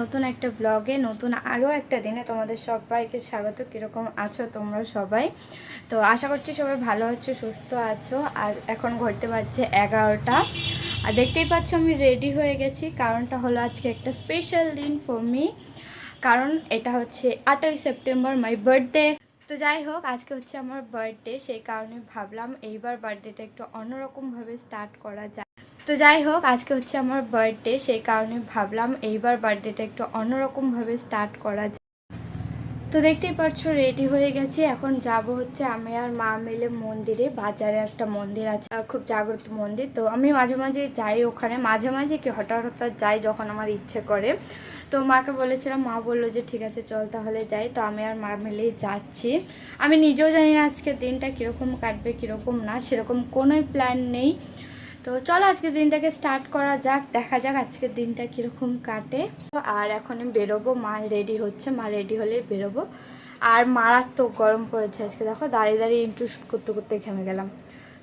নতুন একটা ব্লগে নতুন আরও একটা দিনে তোমাদের সবাইকে স্বাগত। কীরকম আছো তোমরা সবাই? তো আশা করছি সবাই ভালো আছো, সুস্থ আছো। আর এখন ঘুরতে পারছে এগারোটা। আর দেখতেই পাচ্ছ আমি রেডি হয়ে গেছি। কারণটা হলো আজকে একটা স্পেশাল দিন ফর মি কারণ এটা হচ্ছে আটই সেপ্টেম্বর মাই বার্থডে তো যাই হোক, আজকে হচ্ছে আমার বার্থডে সেই কারণে ভাবলাম এইবার বার্থডেটা একটু অন্যরকমভাবে স্টার্ট করা যায় তো যাই হোক, আজকে হচ্ছে আমার বার্থডে সেই কারণে ভাবলাম এইবার বার্থডেটা একটু অন্যরকমভাবে স্টার্ট করা যায় তো দেখতেই পাচ্ছ রেডি হয়ে গেছি। এখন যাব হচ্ছে আমি আর মা মিলে মন্দিরে। বাজারে একটা মন্দির আছে খুব জাগ্রত মন্দির। তো আমি মাঝে মাঝে যাই ওখানে। মাঝে মাঝে কি হঠাৎ হঠাৎ যাই যখন আমার ইচ্ছে করে। তো মাকে বলেছিলাম, মা বলল যে, ঠিক আছে, চল তাহলে যাই। তো আমি আর মা মিলেই যাচ্ছি। আমি নিজেও জানি না আজকে দিনটা কীরকম কাটবে, কীরকম না। সেরকম কোনোই প্ল্যান নেই। তো চলো আজকের দিনটাকে স্টার্ট করা যাক, দেখা যাক আজকের দিনটা কীরকম কাটে। আর এখন বেরোবো, মা রেডি হচ্ছে, মা রেডি হলেই বেরোবো। আর মারাত্মক গরম পড়েছে আজকে, দেখো দাঁড়িয়ে দাঁড়িয়ে ইন্টু শুট করতে করতে ঘেমে গেলাম।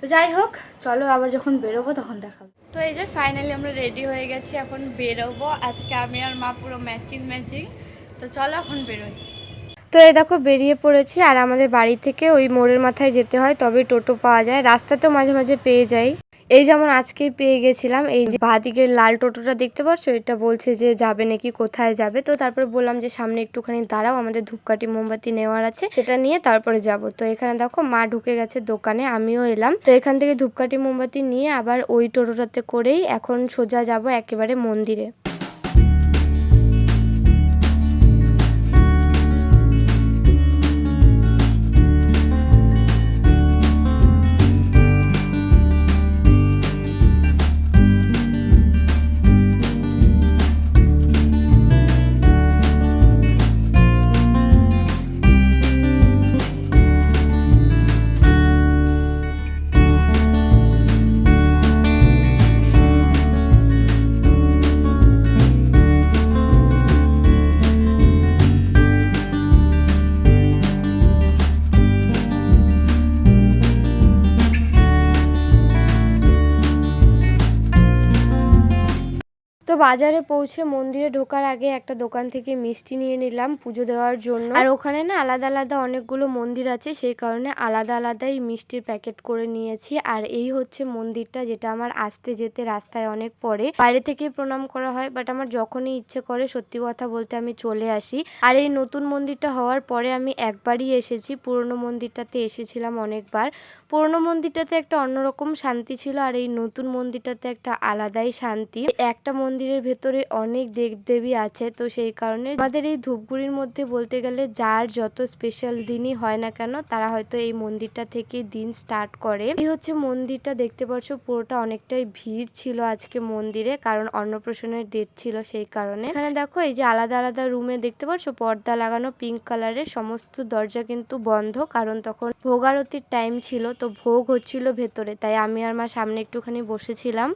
তো যাই হোক, চলো আবার যখন বেরোবো তখন দেখাবো। তো এই যে ফাইনালি আমরা রেডি হয়ে গেছি, এখন বেরোবো। আজকে আমি আর মা পুরো ম্যাচিং ম্যাচিং তো চলো এখন বেরোই। তো এই দেখো বেরিয়ে পড়েছি, আর আমাদের বাড়ি থেকে ওই মোড়ের মাথায় যেতে হয় তবে টোটো পাওয়া যায়। রাস্তাতেও মাঝে মাঝে পেয়ে যাই। এই যেমন আজকেই পেয়ে গেছিলাম, এই যে বাঁদিকের লাল টোটোটা দেখতে পাচ্ছ এটা বলছে যে যাবে নাকি, কোথায় যাবে? তো তারপরে বললাম যে সামনে একটুখানি দাঁড়াও, আমাদের ধূপকাঠি, মোমবাতি নেওয়ার আছে, সেটা নিয়ে তারপরে যাব। তো এখানে দেখো মা ঢুকে গেছে দোকানে, আমিও এলাম। তো এখান থেকে ধূপকাঠি, মোমবাতি নিয়ে আবার ওই টোটোটাতে করেই এখন সোজা যাব একেবারে মন্দিরে। বাজারে পৌঁছে মন্দিরে ঢোকার আগে একটা দোকান থেকে মিষ্টি নিয়ে নিলাম পুজো দেওয়ার জন্য। আর ওখানে না আলাদা আলাদা অনেকগুলো মন্দির আছে, সেই কারণে আলাদা আলাদাই মিষ্টির প্যাকেট করে নিয়েছি। আর এই হচ্ছে মন্দিরটা যেটা আমার আসতে যেতে রাস্তায় অনেক পরে বাইরে থেকে প্রণাম করা হয় বাট আমার যখনই ইচ্ছে করে, সত্যি কথা বলতে আমি চলে আসি। আর এই নতুন মন্দিরটা হওয়ার পরে আমি একবারই এসেছি, পুরনো মন্দিরটাতে এসেছিলাম অনেকবার। পুরনো মন্দিরটাতে একটা অন্যরকম শান্তি ছিল, আর এই নতুন মন্দিরটাতে একটা আলাদাই শান্তি। একটা মন্দিরের ভেতরে অনেক দেবদেবী আছে, তো সেই কারণে আমাদের এই ধূপগুড়ির মধ্যে বলতে গেলে যার যত স্পেশাল দিনই হয় না কেন, তারা হয়তো এই মন্দিরটা থেকে দিন স্টার্ট করে। এই হচ্ছে মন্দিরটা, দেখতে পাচ্ছ পুরোটা অনেকটাই ভিড় ছিল আজকে মন্দিরে, কারণ অন্নপ্রাশনের ডেট ছিল সেই কারণে। এখানে দেখো, এই যে আলাদা আলাদা রুমে দেখতে পাচ্ছ, পর্দা লাগানো পিঙ্ক কালারের সমস্ত দরজা কিন্তু বন্ধ, কারণ তখন ভোগারতির টাইম ছিল, তো ভোগ হচ্ছিল ভেতরে, তাই আমি আর মা সামনে একটুখানি বসেছিলাম।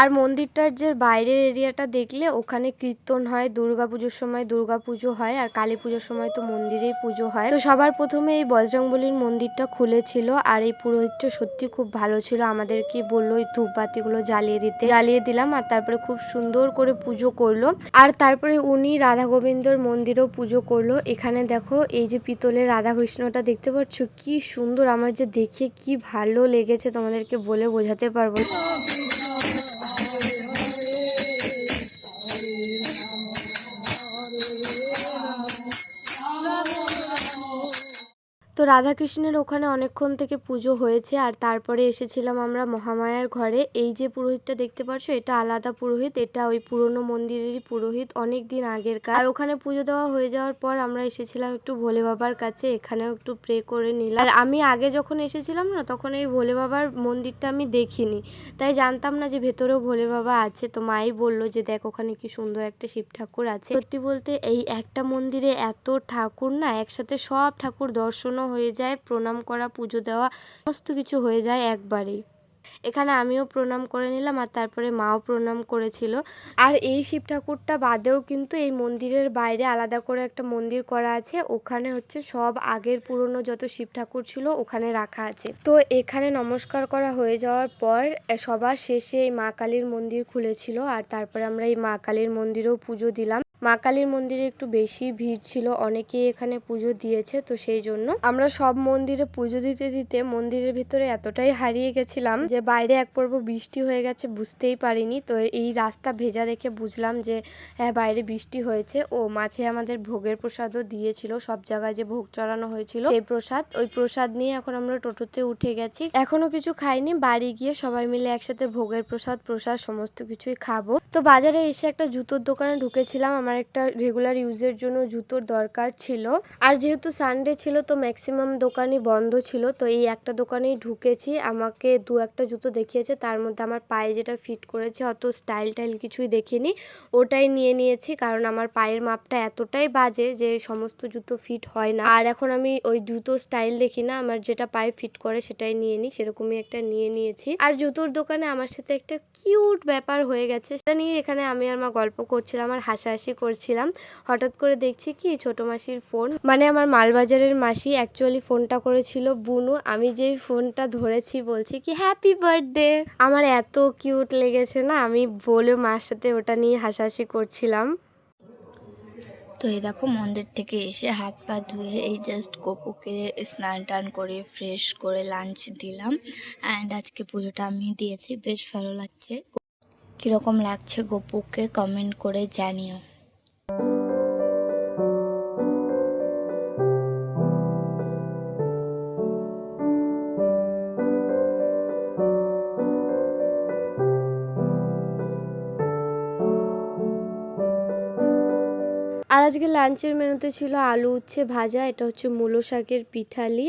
আর মন্দিরটার যে বাইরের এরিয়াটা দেখলে ওখানে কীর্তন হয় দুর্গা পুজোর সময় দুর্গা পুজো হয় আর কালী পুজোর সময় তো মন্দিরেই পুজো হয়। তো সবার প্রথমে এই বজরংবলির মন্দিরটা খুলেছিল আর এই পুরোহিতটা সত্যি খুব ভালো ছিল। আমাদেরকে বলল এই ধূপবাতিগুলো জ্বালিয়ে দিতে। জ্বালিয়ে দিলাম আর তারপরে খুব সুন্দর করে পুজো করল। আর তারপরে উনি রাধা গোবিন্দর মন্দিরেও পুজো করল। এখানে দেখো এই যে পিতলের রাধা কৃষ্ণটা দেখতে পাচ্ছ? কি সুন্দর! আমার যে দেখে কি ভালো লেগেছে তোমাদেরকে বলে বোঝাতে পারব রাধাকৃষ্ণের ওখানে অনেকক্ষণ থেকে পুজো হয়েছে আর তারপরে এসেছিলাম আমরা মহামায়ার ঘরে। এই যে পুরোহিতটা দেখতে পাচ্ছ এটা আলাদা পুরোহিত, এটা ওই পুরনো মন্দিরেরই পুরোহিত অনেক দিন আগের কার আর ওখানে পুজো দেওয়া হয়ে যাওয়ার পর আমরা এসেছিলাম একটু ভোলে বাবার কাছে, এখানেও একটু প্রে করে নিলাম। আর আমি আগে যখন এসেছিলাম না, তখন এই ভোলে বাবার মন্দিরটা আমি দেখিনি। তাই জানতাম না যে ভেতরেও ভোলে বাবা আছে। তো মাই বলল যে, দেখ, ওখানে কি সুন্দর একটা শিব ঠাকুর আছে। সত্যি বলতে, এই একটা মন্দিরে এত ঠাকুর না, একসাথে সব ঠাকুর দর্শনও হয়ে যায়, প্রণাম করা, পুজো দেওয়া, সমস্ত কিছু হয়ে যায় একবারেই এখানে আমিও প্রণাম করে নিলাম আর তারপরে মাও প্রণাম করেছিল। আর এই শিব ঠাকুরটা বাদেও কিন্তু এই মন্দিরের বাইরে আলাদা করে একটা মন্দির করা আছে। ওখানে হচ্ছে সব আগের পুরনো যত শিব ঠাকুর ছিল ওখানে রাখা আছে। তো এখানে নমস্কার করা হয়ে যাওয়ার পর সবার শেষে এই মা কালীর মন্দির খুলেছিল আর তারপরে আমরা এই মা কালীর মন্দিরেও পুজো দিলাম। মা কালীর মন্দিরে একটু বেশি ভিড় ছিল, অনেকেই এখানে পুজো দিয়েছে, তো সেই জন্য আমরা সব মন্দিরে পুজো দিতে দিতে মন্দিরের ভিতরে এতটাই হারিয়ে গেছিলাম যে বাইরে এক পর্ব বৃষ্টি হয়ে গেছে বুঝতেই পারিনি, তো এই রাস্তা ভেজা দেখে বুঝলাম যে হ্যাঁ বাইরে বৃষ্টি হয়েছে। ও মাঝে আমাদের ভোগের প্রসাদও দিয়েছিল, সব জায়গায় যে ভোগ চড়ানো হয়েছিল সেই প্রসাদ। ওই প্রসাদ নিয়ে এখন আমরা টোটোতে উঠে গেছি। এখনও কিছু খাইনি, বাড়ি গিয়ে সবাই মিলে একসাথে ভোগের প্রসাদ প্রসাদ, সমস্ত কিছুই খাব। তো বাজারে এসে একটা জুতোর দোকানে ঢুকেছিলাম, আমার একটা রেগুলার ইউজের জন্য জুতোর দরকার ছিল। আর যেহেতু সানডে ছিল, তো ম্যাক্সিমাম দোকানই বন্ধ ছিল। তো এই একটা দোকানেই ঢুকেছি। আমাকে দু একটা জুতো দেখিয়েছে। তার মধ্যে আমার পায়ে যেটা ফিট করেছে, অত স্টাইল টাইল কিছুই দেখিনি। ওটাই নিয়ে নিয়েছি, কারণ আমার পায়ের মাপটা এতটাই বাজে যে সমস্ত জুতো ফিট হয় না। আর এখন আমি ওই জুতোর স্টাইল দেখি না, আমার যেটা পায়ে ফিট করে সেটাই নিয়ে নিই, সেরকমই একটা নিয়ে নিয়েছি। আর জুতোর দোকানে আমার সাথে একটা কিউট ব্যাপার হয়ে গেছে। সেটা নিয়ে এখানে আমি আর মা গল্প করছিলাম আর হাসাহাসি করছিলাম। হঠাৎ করে দেখছি কি ছোট মাসির ফোন। মানে আমার মালবাজারের মাসি অ্যাকচুয়ালি ফোনটা করেছিল বুনু। আমি যেই ফোনটা ধরেছি বলছি কি হ্যাপি বার্থডে আমার এত কিউট লেগেছে না, আমি বলে মার সাথে ওটা নিয়ে হাসাহাসি করছিলাম। তো এই দেখো মন্দির থেকে এসে হাত পা ধুয়ে এই জাস্ট গপুকে স্নান টান করে ফ্রেশ করে লাঞ্চ দিলাম। অ্যান্ড আজকে পুজোটা আমি দিয়েছি, বেশ ভালো লাগছে। কীরকম লাগছে গপুকে কমেন্ট করে জানিও। আজকে লাঞ্চের মেনুতে ছিল আলু উচ্ছে ভাজা এটা হচ্ছে মূলো শাকের পিঠালি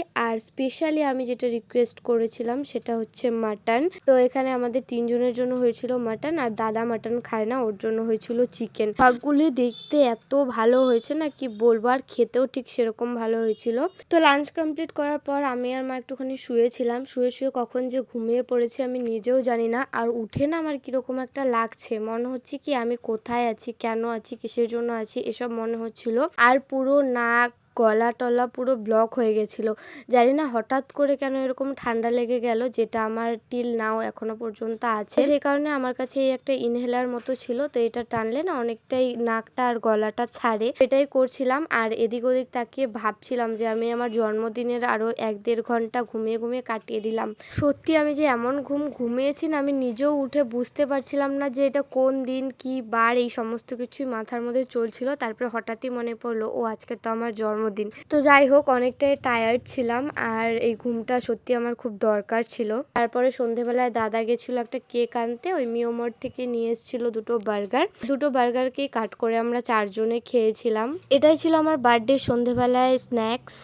স্পেশালি আমি যেটা রিকোয়েস্ট করেছিলাম সেটা হচ্ছে মাটন তো এখানে আমাদের তিনজনের জন্য হয়েছিল মাটন আর দাদা মাটন খায় না, ওর জন্য হয়েছিল চিকেন সবগুলি দেখতে এত ভালো হয়েছে না কি বলব, আর খেতেও ঠিক সেরকম ভালো হয়েছিল। তো লাঞ্চ কমপ্লিট করার পর আমি আর মা একটুখানি শুয়েছিলাম। শুয়ে শুয়ে কখন যে ঘুমিয়ে পড়েছি আমি নিজেও জানি না। আর উঠে না আমার কীরকম একটা লাগছে। মনে হচ্ছে কি আমি কোথায় আছি, কেন আছি, কিসের জন্য আছি, এসব মনে হচ্ছিল। আর পুরো নাক গলা টলা পুরো ব্লক হয়ে গেছিল। জানি না হঠাৎ করে কেন এরকম ঠান্ডা লেগে গেল, যেটা আমার টিল নাও এখনও পর্যন্ত আছে। সেই কারণে আমার কাছে এই একটা ইনহেলার মতো ছিল, তো এটা টানলে না অনেকটাই নাকটা আর গলাটা ছাড়ে। এটাই করছিলাম, আর এদিক ওদিক তাকিয়ে ভাবছিলাম যে আমি আমার জন্মদিনের আরও এক দেড় ঘণ্টা ঘুমিয়ে ঘুমিয়ে কাটিয়ে দিলাম। সত্যি আমি যে এমন ঘুম ঘুমিয়েছি না, আমি নিজেও উঠে বুঝতে পারছিলাম না যে এটা কোন দিন, কি বার এই সমস্ত কিছুই মাথার মধ্যে চলছিল। তারপরে হঠাৎই মনে পড়ল, ও, আজকে তো আমার জন্মদিন তো যাই হোক, অনেকটাই টায়ার্ড ছিলাম আর এই ঘুমটা সত্যি আমার খুব দরকার ছিল। তারপরে সন্ধেবেলায় দাদা গেছিল একটা কেক আনতে, ওই মিওমোর থেকে নিয়ে এসেছিল দুটো বার্গার। দুটো বার্গারকেই কাট করে আমরা চারজনে খেয়েছিলাম। এটাই ছিল আমার বার্থডে সন্ধেবেলায় স্ন্যাক্স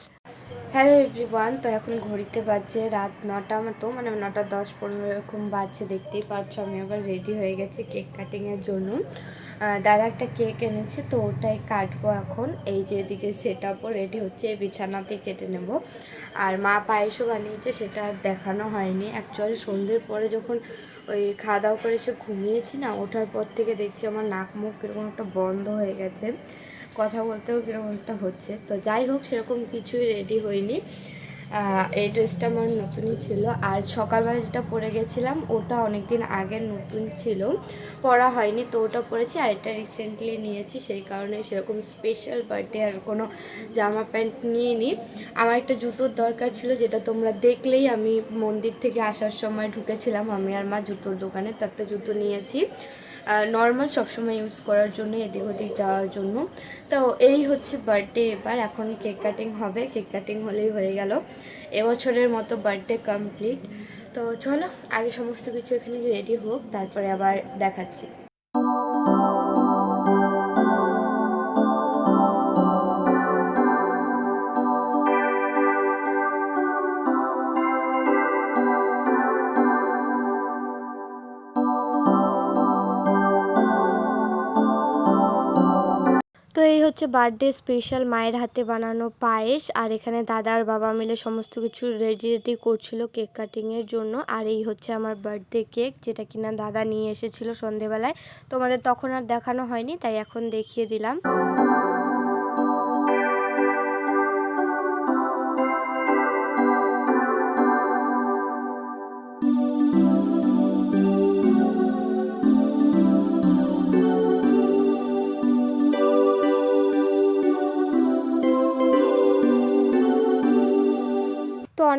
হ্যালো এভরিওয়ান তো এখন ঘড়িতে বাজছে রাত নটা মতো মানে নটা দশ পনেরো এরকম বাজছে, দেখতেই পাচ্ছ আমি আবার রেডি হয়ে গেছি কেক কাটিংয়ের জন্য। দাদা একটা কেক এনেছে, তো ওটাই কাটবো এখন। এই যে এদিকে সেট আপও রেডি হচ্ছে, এই বিছানাতেই কেটে নেব। আর মা পায়েসও বানিয়েছে, সেটা আর দেখানো হয়নি। অ্যাকচুয়ালি সন্ধ্যের পরে যখন ওই খাওয়া দাওয়া করে এসে ঘুমিয়েছি না, ওঠার পর থেকে দেখছি আমার নাক মুখ এরকম একটা বন্ধ হয়ে গেছে। কথা বলতেও কীরকম একটা হচ্ছে। তো যাই হোক, সেরকম কিছুই রেডি হয়নি। এই ড্রেসটা আমার নতুনই ছিল। আর সকালবেলা যেটা পরে গেছিলাম, ওটা অনেক দিন আগের নতুন ছিল। পরা হয়নি, তো ওটা পরেছি। আর এটা রিসেন্টলি নিয়েছি, সেই কারণে সেরকম স্পেশাল বার্থডে আর কোনো জামা প্যান্ট নিইনি। আমার একটা জুতোর দরকার ছিল, যেটা তোমরা দেখলেই আমি মন্দির থেকে আসার সময় ঢুকেছিলাম। আমি আর মা জুতোর দোকানে তো একটা জুতো নিয়েছি। নর্মাল সবসময় ইউজ করার জন্য, এদিক ওদিক যাওয়ার জন্য। তো এই হচ্ছে বার্থডে এবার এখন কেক কাটিং হবে। কেক কাটিং হলেই হয়ে গেল। এবছরের মতো বার্থডে কমপ্লিট তো চলো, আগে সমস্ত কিছু এখানে রেডি হোক, তারপরে আবার দেখাচ্ছি। হচ্ছে বার্থডে স্পেশাল মায়ের হাতে বানানো পায়েস, আর এখানে দাদা আর বাবা মিলে সমস্ত কিছু রেডি রেডি করছিল কেক কাটিংয়ের জন্য। আর এই হচ্ছে আমার বার্থডে কেক যেটা কিনা দাদা নিয়ে এসেছিল সন্ধেবেলায়। তোমাদের তখন আর দেখানো হয়নি, তাই এখন দেখিয়ে দিলাম।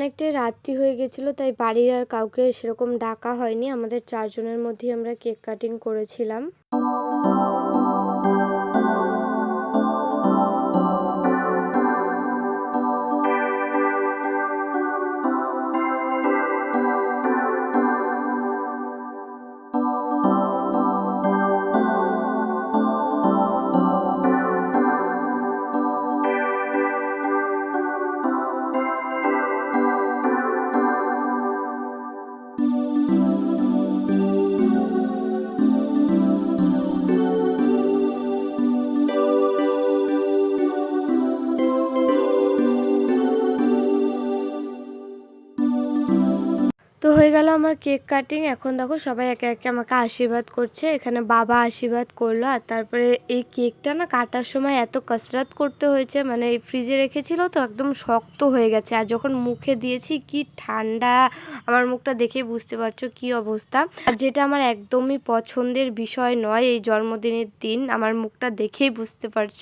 অনেকটাই রাত্রি হয়ে গেছিল, তাই বাড়ির আর কাউকে সেরকম ডাকা হয়নি। আমাদের চারজনের মধ্যেই আমরা কেক কাটিং করেছিলাম। গেল আমার কেক কাটিং। এখন দেখো সবাই একে একে আমাকে আশীর্বাদ করছে। এখানে বাবা আশীর্বাদ করল আর তারপরে এই কেকটা না কাটার সময় এত কসরত করতে হয়েছে মানে এই ফ্রিজে রেখেছিল তো একদম শক্ত হয়ে গেছে। আর যখন মুখে দিয়েছি, কি ঠান্ডা, আমার মুখটা দেখেই বুঝতে পারছ কি অবস্থা। আর যেটা আমার একদমই পছন্দের বিষয় নয় এই জন্মদিনের দিন, আমার মুখটা দেখেই বুঝতে পারছ।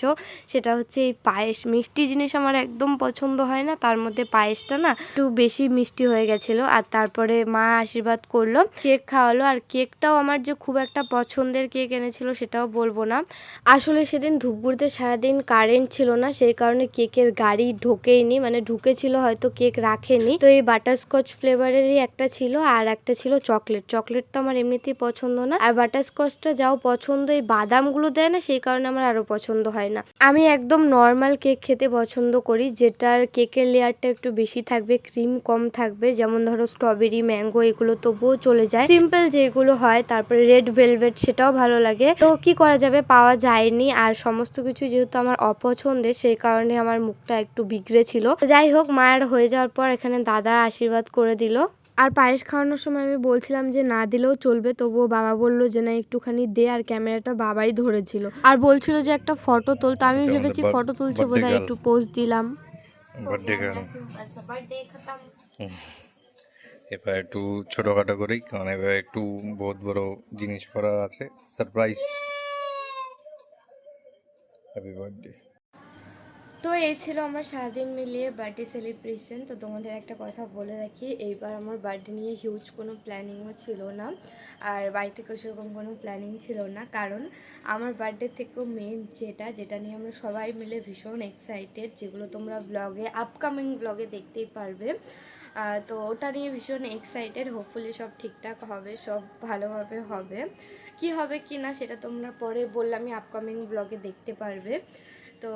সেটা হচ্ছে এই পায়েস। মিষ্টি জিনিস আমার একদম পছন্দ হয় না, তার মধ্যে পায়েসটা না একটু বেশি মিষ্টি হয়ে গেছিল। আর তারপরে মা আশীর্বাদ করল। কেক খাওয়ালো। আর কেকটাও আমার যে খুব একটা পছন্দের কেক এনেছিল সেটাও বলব না। আসলে সেদিন ধূপগুড়িতে সারাদিন কারেন্ট ছিল না, সেই কারণে কেকের গাড়ি ঢোকেইনি। মানে ঢুকেছিল হয়তো, কেক রাখেনি। তো এই বাটারস্কচ ফ্লেভারেরই একটা ছিল আর একটা ছিল চকলেট চকলেট তো আমার এমনিতেই পছন্দ না। আর বাটারস্কচটা যাও পছন্দ, এই বাদামগুলো দেয় না, সেই কারণে আমার আরও পছন্দ হয় না। আমি একদম নর্মাল কেক খেতে পছন্দ করি, যেটার কেকের লেয়ারটা একটু বেশি থাকবে ক্রিম কম থাকবে। যেমন ধরো স্ট্রবেরি ম্যাঙ্গো এগুলো তবুও চলে যায়। সিম্পল যেগুলো হয় তারপরে রেড ভেলভেট সেটাও ভালো লাগে। তো কি করা যাবে? পাওয়া যায়নি। আর সমস্ত কিছু যেহেতু আমার অপছন্দের সেই কারণে আমার মুখটা একটু বিগড়ে ছিল। যাই হোক মায়ের হয়ে যাওয়ার পর এখানে দাদা আশীর্বাদ করে দিল। আর পায়েস খাওয়ানোর সময় আমি বলছিলাম যে না দিলেও চলবে। তবুও বাবা বলল যে না একটুখানি দে। আর ক্যামেরাটা বাবাই ধরেছিল। আর বলছিল যে একটা ফটো তোল। তো আমি ভেবেছি ফটো তুলছে বোধহয় একটু পোজ দিলাম। বার্থডে গার্ল বার্থডে খতম। এবার একটু ছোটখাটো করেই কারণ এবার একটু বহুত বড় জিনিস করা আছে। সারপ্রাইজ হ্যাপি বার্থডে তো এই ছিল আমার সারাদিন মিলিয়ে বার্থডে সেলিব্রেশন তো তোমাদের একটা কথা বলে রাখি, এইবার আমার বার্থডে নিয়ে হিউজ কোনো প্ল্যানিংও ছিল না, আর বাড়ি থেকেও সেরকম কোনো প্ল্যানিং ছিল না। কারণ আমার বার্থডে থেকেও মেন যেটা যেটা নিয়ে আমরা সবাই মিলে ভীষণ এক্সাইটেড যেগুলো তোমরা ব্লগে আপকামিং ব্লগে দেখতেই পারবে। তো ওটা নিয়ে ভীষণ এক্সাইটেড হোপফুলি সব ঠিকঠাক হবে, সব ভালোভাবে হবে। কি হবে কি না সেটা তোমরা পরে বললামই আপকামিং ব্লগে দেখতে পারবে। তো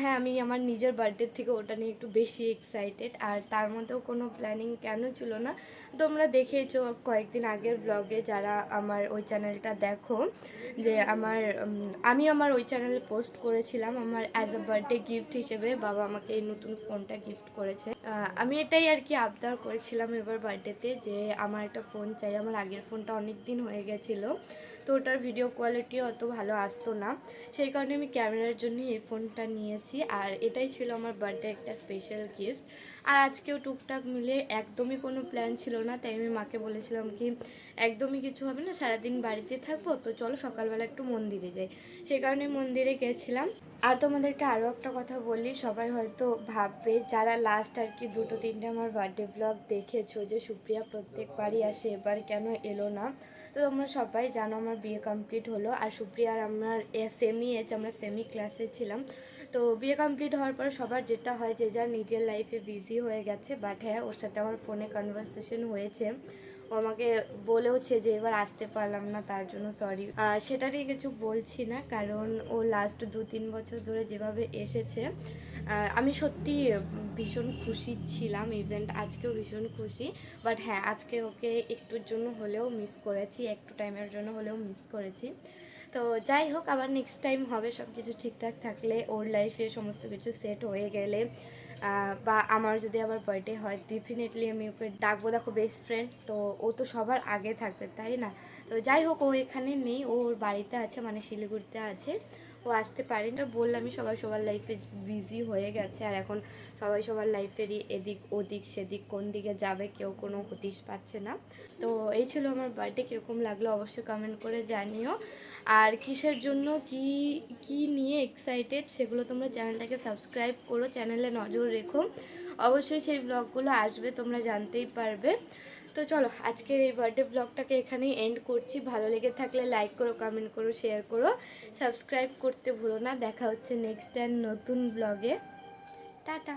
হ্যাঁ আমি আমার নিজের বার্থডে থেকে ওটা নিয়ে একটু বেশি এক্সাইটেড আর তার মধ্যেও কোনো প্ল্যানিং কেন ছিল না। তোমরা দেখেছ কয়েকদিন আগের ব্লগে যারা আমার ওই চ্যানেলটা দেখো, যে আমার আমি আমার ওই চ্যানেলে পোস্ট করেছিলাম আমার অ্যাজ আ বার্থডে গিফট হিসেবে, বাবা আমাকে এই নতুন ফোনটা গিফট করেছে। আমি এটাই আর কি আবদার করেছিলাম এবার বার্থডেতে, যে আমার একটা ফোন চাই, আমার আগের ফোনটা অনেক দিন হয়ে গেছিল, তো ওটার ভিডিও কোয়ালিটি অত ভালো আসতো না। সেই কারণে আমি ক্যামেরার জন্য এই ফোনটা নিয়েছি আর এটাই ছিল আমার বার্থডে একটা স্পেশাল গিফট আর আজকেও টুকটাক মিলে একদমই কোনো প্ল্যান ছিল না, তাই আমি মাকে বলেছিলাম কি, একদমই কিছু হবে না, সারাদিন বাড়িতে থাকব, তো চলো সকালবেলা একটু মন্দিরে যাই। সেই কারণে মন্দিরে গেছিলাম। আর তোমাদেরকে আরও একটা কথা বলি, সবাই হয়তো ভাববে, যারা লাস্ট আর কি দুটো তিনটে আমার বার্থডে ব্লগ দেখেছ যে সুপ্রিয়া প্রত্যেকবারই আসে, এবার কেন এলো না? তো তোমরা সবাই জানো আমার বিয়ে কমপ্লিট হলো আর সুপ্রিয়া আর আমার সেমি এজ আমরা সেমি ক্লাসে ছিলাম। তো বিয়ে কমপ্লিট হওয়ার পর সবার যেটা হয় যে যার নিজের লাইফে বিজি হয়ে গেছে বাট হ্যাঁ ওর সাথে আমার ফোনে কনভারসেশন হয়েছে। ও আমাকে বলেওছে যে এবার আসতে পারলাম না, তার জন্য সরি সেটা নিয়ে কিছু বলছি না, কারণ ও লাস্ট দু তিন বছর ধরে যেভাবে এসেছে আমি সত্যি ভীষণ খুশি ছিলাম ইভেন্ট আজকেও ভীষণ খুশি। বাট হ্যাঁ আজকে ওকে একটুর জন্য হলেও মিস করেছি, একটু টাইমের জন্য হলেও মিস করেছি। তো যাই হোক, আবার নেক্সট টাইম হবে সব কিছু ঠিকঠাক থাকলে ওর লাইফে সমস্ত কিছু সেট হয়ে গেলে। বা আমার যদি আবার বার্থডে হয় ডেফিনেটলি আমি ওকে ডাকবো, দেখো বেস্ট ফ্রেন্ড তো ও তো সবার আগে থাকবে, তাই না? তো যাই হোক, ও এখানে নেই ওর বাড়িতে আছে মানে শিলিগুড়িতে আছে। ও আসতে পারেনি তো বললামই সবাই সবার লাইফে বিজি হয়ে গেছে আর এখন সবাই সবার লাইফেরই এদিক ওদিক সেদিক কোন দিকে যাবে কেউ কোনো হতিশ পাচ্ছে না। তো এই ছিল আমার বার্থডে কীরকম লাগল অবশ্যই কমেন্ট করে জানিও। আর কিসের জন্য কি কি নিয়ে এক্সাইটেড সেগুলো তোমরা চ্যানেলটাকে সাবস্ক্রাইব করো, চ্যানেলে নজর রেখো। অবশ্যই সেই ব্লগগুলো আসবে, তোমরা জানতেই পারবে। তো চলো, আজকের এই বার্থডে ব্লগটাকে এখানেই এন্ড করছি। ভালো লেগে থাকলে লাইক করো কমেন্ট করো শেয়ার করো। সাবস্ক্রাইব করতে ভুলো না। দেখা হচ্ছে নেক্সট টাইম নতুন ব্লগে টাটা।